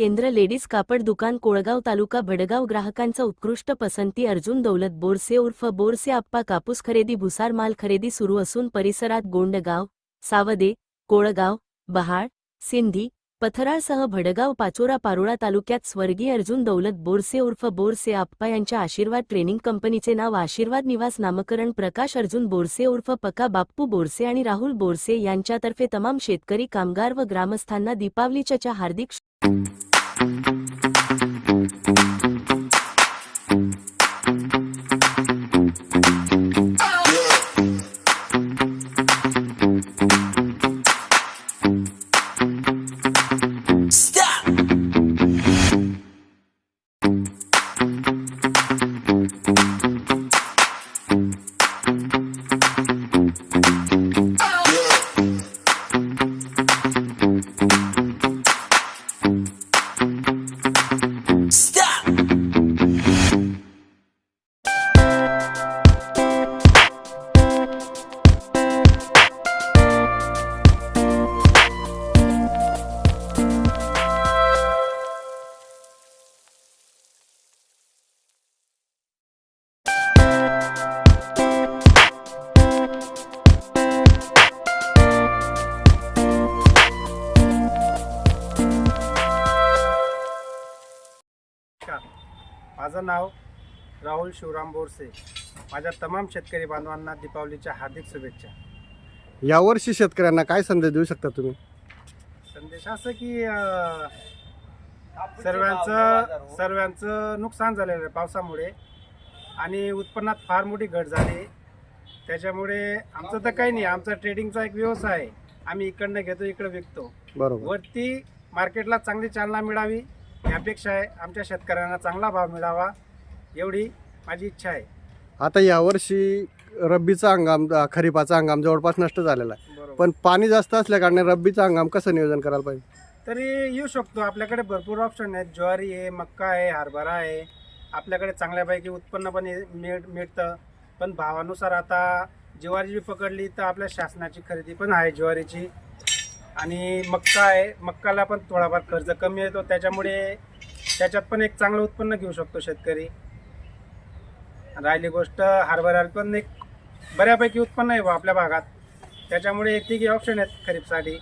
केंद्र लेडीज कापड दुकान कोळगाव तालुका भडगाव ग्राहकांचा उत्कृष्ट पसंती अर्जुन दौलत बोरसे उर्फ बोरसे आप्पा कापूस खरेदी भुसार माल खरेदी सुरू असून परिसरात गोंडगाव सावदे कोळगाव बहाळ सिंधी पथराळसह भडगाव पाचोरा पारोळा तालुक्यात स्वर्गीय अर्जुन दौलत बोरसे उर्फ बोरसे आप्पा यांच्या आशीर्वाद ट्रेनिंग कंपनीचे नाव आशीर्वाद निवास नामकरण प्रकाश अर्जुन बोरसे उर्फ पका बाप्पू बोरसे आणि राहुल बोरसे यांच्यातर्फे तमाम शेतकरी कामगार व ग्रामस्थांना दीपावलीच्या हार्दिक नमस्कार. माझं नाव राहुल शिवराम बोरसे. माझ्या तमाम शेतकरी बांधवांना दीपावलीच्या हार्दिक शुभेच्छा. यावर्षी शेतकऱ्यांना काय संदेश देऊ शकता तुम्ही? संदेश असं की अं, सर्वांचं सर्वांचं नुकसान झालेलं आहे पावसामुळे आणि उत्पन्नात फार मोठी घट झाली. त्याच्यामुळे आमचं तर काही नाही आमचा ट्रेडिंगचा एक व्यवसाय आहे. आम्ही इकडनं घेतो इकडं विकतो. बरोबर. वरती मार्केटला चांगली चालना मिळावी. ही अपेक्षा आहे. आमच्या शेतकऱ्यांना चांगला भाव मिळावा एवढी माझी इच्छा आहे. आता यावर्षी रब्बीचा हंगाम अ, खरीपाचा हंगाम जवळपास नष्ट झालेला आहे. बरोबर. पण पाणी जास्त असल्या कारणे रब्बीचा हंगाम कसं नियोजन करायला पाहिजे? तरी येऊ शकतो. आपल्याकडे भरपूर ऑप्शन आहेत. ज्वारी आहे मक्का आहे हरभरा आहे. आपल्याकडे चांगल्यापैकी उत्पन्न पण हे मिळ मिळतं. पण भावानुसार आता ज्वारी जी पकडली तर आपल्या शासनाची खरेदी पण आहे ज्वारीची. आणि मक्का आहे मक्काला पण थोडाफार खर्च कमी येतो. त्याच्यामुळे त्याच्यात पण एक चांगलं उत्पन्न घेऊ शकतो शेतकरी. राहिली गोष्ट हरभऱ्याला पण एक बऱ्यापैकी उत्पन्न आहे बुवा आपल्या भागात. त्याच्यामुळे तिघी ऑप्शन आहेत खरीपसाठी.